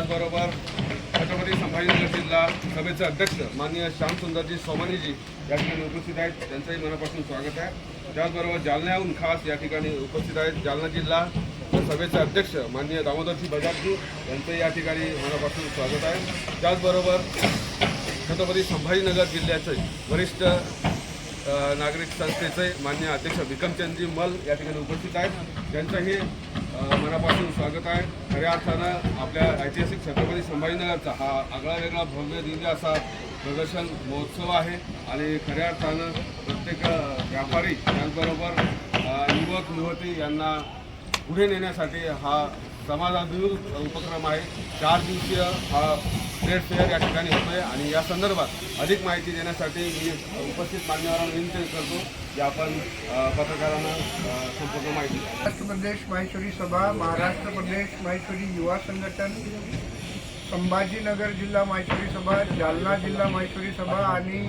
त्याचबरोबर छत्रपती संभाजीनगर जिल्हा सभेचे अध्यक्ष माननीय श्यामसुंदरजी सोमानीजी या ठिकाणी उपस्थित आहेत. त्यांचंही मनापासून स्वागत आहे. त्याचबरोबर जालन्याहून खास या ठिकाणी उपस्थित आहेत जालना जिल्हा सभेचे अध्यक्ष माननीय दामोदरजी बजाजजी. यांचंही या ठिकाणी मनापासून स्वागत आहे. त्याचबरोबर छत्रपती संभाजीनगर जिल्ह्याचे वरिष्ठ नागरिक संस्थेचे मान्य अध्यक्ष विक्रमचंदजी मल या ठिकाणी उपस्थित आहेत. त्यांचंही मनापासून स्वागत आहे. खऱ्या अर्थानं आपल्या ऐतिहासिक छत्रपती संभाजीनगरचा हा आगळा वेगळा भव्य दिव्य असा प्रदर्शन महोत्सव आहे. आणि खऱ्या अर्थानं प्रत्येक व्यापारी त्याचबरोबर युवक युवती यांना पुढे नेण्यासाठी हा समाजाभिमुख उपक्रम आहे. चार दिवसीय हा ट्रेड फेअर या ठिकाणी होतोय आणि या संदर्भात अधिक माहिती देण्यासाठी मी उपस्थित मान्यवरांना विनंती करतो की आपण पत्रकारांना संपूर्ण माहिती महाराष्ट्र प्रदेश माहेश्वरी सभा महाराष्ट्र प्रदेश माहेश्वरी युवा संघटन संभाजीनगर जिल्हा माहेश्वरी सभा जालना जिल्हा माहेश्वरी सभा आणि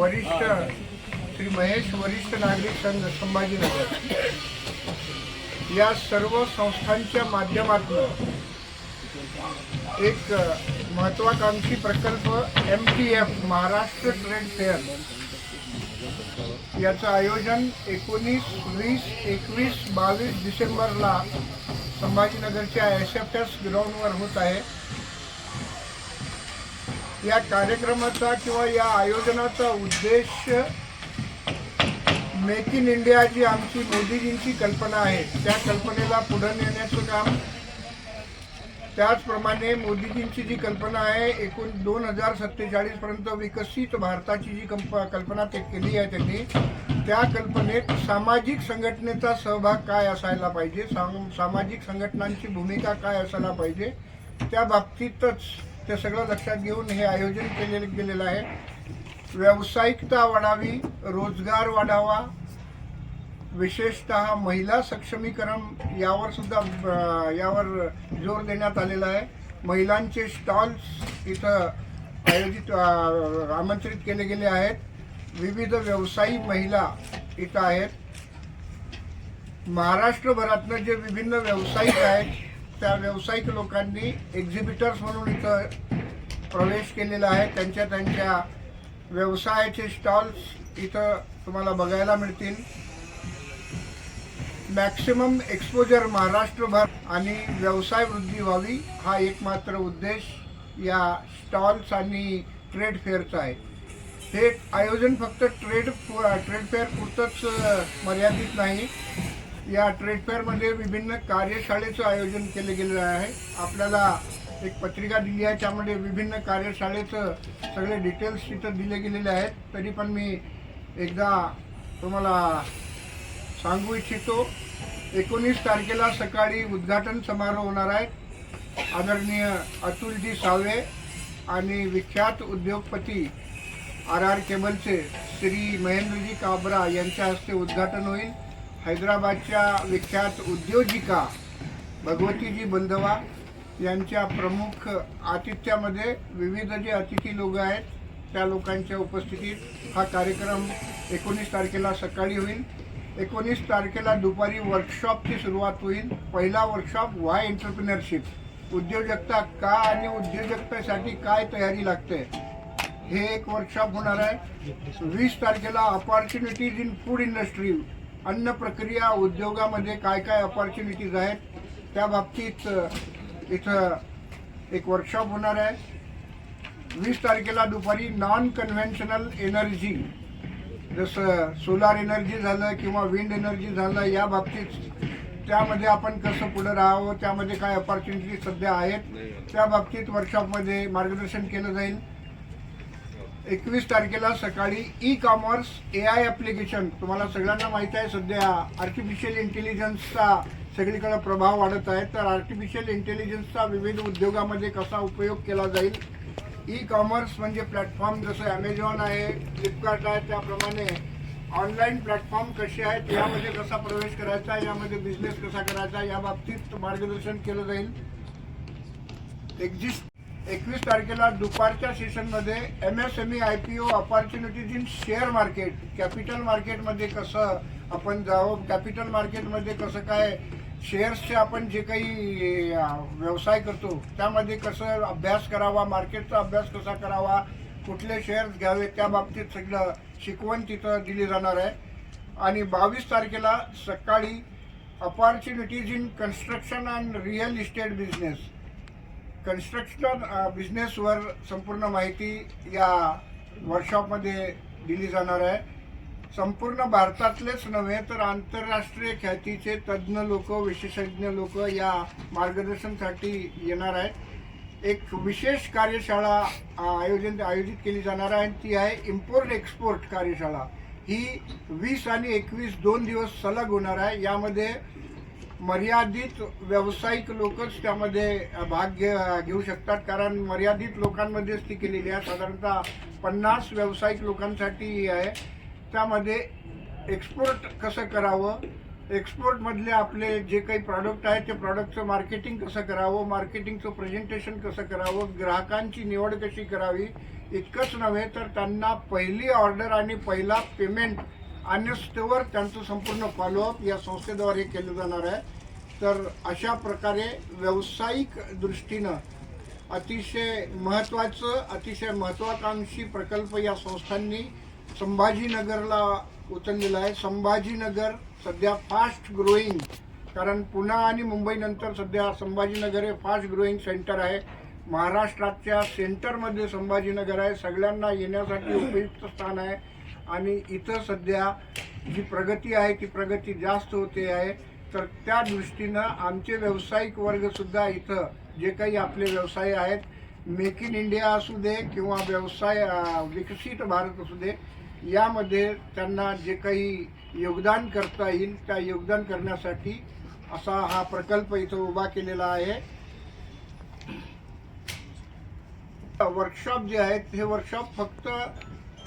वरिष्ठ श्री महेश वरिष्ठ नागरिक संघ संभाजीनगर. या सर्व संस्थांच्या माध्यमातून एक महत्वाकांक्षी प्रकल्प M T F Maharashtra trade fair. याचं आयोजन एकोणीस वीस एकवीस बावीस डिसेंबरला संभाजीनगरच्या एस एफ एस ग्राउंडवर होत आहे. या कार्यक्रमाचा किंवा या आयोजनाचा उद्देश मेक इन इंडिया जी आमची मोदीजींची कल्पना आहे त्या कल्पनेला पुढे नेण्याचं काम. त्याचप्रमाणे मोदीजींची जी कल्पना आहे एकूण दोन हजार सत्तेचाळीसपर्यंत विकसित भारताची जी कंप कल्पना ते केली आहे त्यांनी त्या कल्पनेत सामाजिक संघटनेचा सहभाग काय असायला पाहिजे साम सामाजिक संघटनांची भूमिका काय असायला पाहिजे त्या बाबतीतच ते सगळं लक्षात घेऊन हे आयोजन केलेलं गेलेलं आहे. व्यावसायिकता वाढावी रोजगार वाढावा विशेषतः महिला सक्षमीकरण यावर सुद्धा यावर जोर देण्यात आलेला आहे. महिलांचे स्टॉल्स इथं आयोजित आमंत्रित केले गेले आहेत. विविध व्यवसायी महिला इथं आहेत. महाराष्ट्रभरातनं जे विभिन्न व्यावसायिक आहेत त्या व्यावसायिक लोकांनी एक्झिबिटर्स म्हणून इथं प्रवेश केलेला आहे. त्यांच्या त्यांच्या व्यवसायाचे स्टॉल्स इथं तुम्हाला बघायला मिळतील. मॅक्सिमम एक्सपोजर महाराष्ट्रभर आणि व्यवसाय वृद्धी व्हावी हा एकमात्र उद्देश या स्टॉल्स आणि ट्रेड फेअरचा आहे. हे आयोजन फक्त ट्रेड ट्रेड फेअर पुरतंच मर्यादित नाही. या ट्रेड फेअरमध्ये विभिन्न कार्यशाळेचं आयोजन केलं गेलेलं आहे. आपल्याला एक पत्रिका दिली आहे त्यामध्ये विभिन्न कार्यशाळेचं सगळे डिटेल्स तिथं दिले गेलेले आहेत. तरी पण मी एकदा तुम्हाला सांगू इच्छितो एकोणीस तारखेला सकाळी उद्घाटन समारोह होणार आहे. आदरणीय अतुलजी सावे आणि विख्यात उद्योगपती आर आर केबलचे श्री महेंद्रजी काबरा यांच्या हस्ते उद्घाटन होईल. हैदराबादच्या विख्यात उद्योजिका भगवतीजी बंधवा यांच्या प्रमुख आतिथ्यामध्ये विविध जे अतिथी लोक आहेत त्या लोकांच्या उपस्थितीत हा कार्यक्रम एकोणीस तारखेला सकाळी होईल. एकोणीस तारखेला दुपारी वर्कशॉपची सुरुवात होईल. पहिला वर्कशॉप वाय एंटरप्रिनरशिप उद्योजकता का आणि उद्योजकतेसाठी काय तयारी लागते? हे एक वर्कशॉप होणार आहे. वीस तारखेला अपॉर्च्युनिटीज इन फूड इंडस्ट्री अन्न प्रक्रिया उद्योगामध्ये काय काय अपॉर्च्युनिटीज आहेत त्या बाबतीत इथं एक वर्कशॉप होणार आहे. वीस तारखेला दुपारी नॉन कन्व्हेन्शनल एनर्जी जसं सोलार एनर्जी झालं किंवा विंड एनर्जी झालं या बाबतीत त्यामध्ये आपण कसं पुढे राहावं त्यामध्ये काय अपॉर्च्युनिटी सध्या आहेत त्या बाबतीत वर्कशॉपमध्ये मार्गदर्शन केलं जाईल. एकवीस तारखेला सकाळी e commerce A I application तुम्हाला सगळ्यांना माहीत आहे सध्या आर्टिफिशियल इंटेलिजन्सचा सगळीकडे प्रभाव वाढत आहे. तर आर्टिफिशियल इंटेलिजन्सचा विविध उद्योगामध्ये कसा उपयोग केला जाईल ई कॉमर्स म्हणजे प्लॅटफॉर्म जसं ॲमेझॉन आहे फ्लिपकार्ट आहे त्याप्रमाणे ऑनलाईन प्लॅटफॉर्म कसे आहेत यामध्ये कसा प्रवेश करायचा यामध्ये बिझनेस कसा करायचा या बाबतीत मार्गदर्शन केलं जाईल. एक्झिस्ट एकवीस तारखेला दुपारच्या सेशनमध्ये M S M E I P O opportunities in share market capital मार्केटमध्ये कसं आपण जावं कॅपिटल मार्केटमध्ये कसं काय शेअर्सचे आपण जे काही व्यवसाय करतो त्यामध्ये कसं अभ्यास करावा मार्केटचा अभ्यास कसा करावा कुठले शेअर्स घ्यावे त्या बाबतीत सगळं शिकवण तिथं दिली जाणार आहे. आणि बावीस तारखेला सकाळी opportunities in construction and real estate business construction बिझनेसवर संपूर्ण माहिती या वर्कशॉपमध्ये दिली जाणार आहे. संपूर्ण भारतातलेच नव्हे तर आंतरराष्ट्रीय ख्यातीचे तज्ज्ञ लोक विशेषज्ञ लोक या मार्गदर्शनसाठी येणार आहेत. एक विशेष कार्यशाळा आयोजन आयोजित केली जाणार आहे आणि ती आहे इम्पोर्ट एक्सपोर्ट कार्यशाळा. ही वीस आणि एकवीस दोन दिवस सलग होणार आहे. यामध्ये मर्यादित व्यावसायिक लोकच त्यामध्ये भाग घे घेऊ शकतात. कारण मर्यादित लोकांमध्येच ती केलेली आहे. साधारणतः पन्नास व्यावसायिक लोकांसाठी ही आहे. त्यामध्ये एक्सपोर्ट कसं करावं? एक्सपोर्टमधले आपले जे काही प्रॉडक्ट आहे ते प्रॉडक्टचं मार्केटिंग कसं करावं? मार्केटिंगचं प्रेझेंटेशन कसं करावं? ग्राहकांची निवड कशी करावी? इतकंच नव्हे तर त्यांना पहिली ऑर्डर आणि पहिला पेमेंट आणस्तवर त्यांचं संपूर्ण फॉलोअप या संस्थेद्वारे केलं जाणार आहे. तर अशा प्रकारे व्यावसायिक दृष्टीनं अतिशय महत्त्वाचं अतिशय महत्त्वाकांक्षी प्रकल्प या संस्थांनी संभाजीनगरला उचललेला आहे. संभाजीनगर सध्या फास्ट ग्रोईंग कारण पुणे आणि मुंबईनंतर सध्या संभाजीनगर हे फास्ट ग्रोईंग सेंटर आहे. महाराष्ट्राच्या सेंटरमध्ये संभाजीनगर आहे. सगळ्यांना येण्यासाठी उपयुक्त स्थान आहे. आणि इथं सध्या जी प्रगती आहे ती प्रगती जास्त होते आहे. तर त्या दृष्टीनं आमचे व्यावसायिक वर्गसुद्धा इथं जे काही आपले व्यवसाय आहेत मेक इन इंडिया असू दे किंवा व्यवसाय विकसित भारत असू दे यामध्ये त्यांना जे काही योगदान करता येईल त्या योगदान करण्यासाठी असा हा प्रकल्प इथं उभा केलेला आहे. वर्कशॉप जे आहेत हे वर्कशॉप फक्त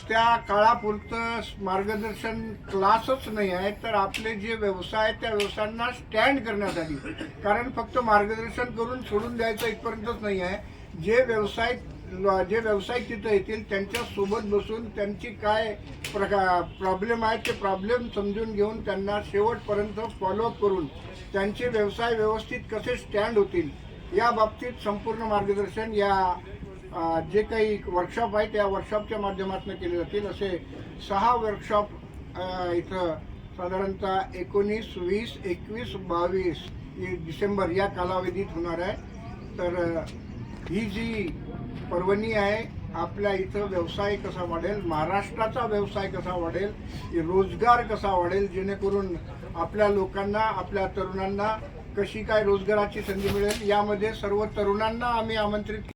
त्या काळापुरतं मार्गदर्शन क्लासच नाही आहे तर आपले जे व्यवसाय आहेत त्या व्यवसायांना स्टँड करण्यासाठी. कारण फक्त मार्गदर्शन करून सोडून द्यायचं इथपर्यंतच नाही आहे. जे व्यवसाय जे व्यवसाय तिथं येतील त्यांच्यासोबत बसून त्यांची काय प्रका प्रॉब्लेम आहेत ते प्रॉब्लेम समजून घेऊन त्यांना शेवटपर्यंत फॉलोअप करून त्यांचे व्यवसाय व्यवस्थित कसे स्टँड होतील या बाबतीत संपूर्ण मार्गदर्शन या जे काही वर्कशॉप आहेत त्या वर्कशॉपच्या माध्यमातून केले जातील. असे सहा वर्कशॉप इथं साधारणतः एकोणीस वीस एकवीस बावीस डिसेंबर या कालावधीत होणार आहे. तर ही जी पर्वणी आहे आपल्या इथं व्यवसाय कसा वाढेल महाराष्ट्राचा व्यवसाय कसा वाढेल रोजगार कसा वाढेल जेणेकरून आपल्या लोकांना आपल्या तरुणांना कशी काय रोजगाराची संधी मिळेल यामध्ये सर्व तरुणांना आम्ही आमंत्रित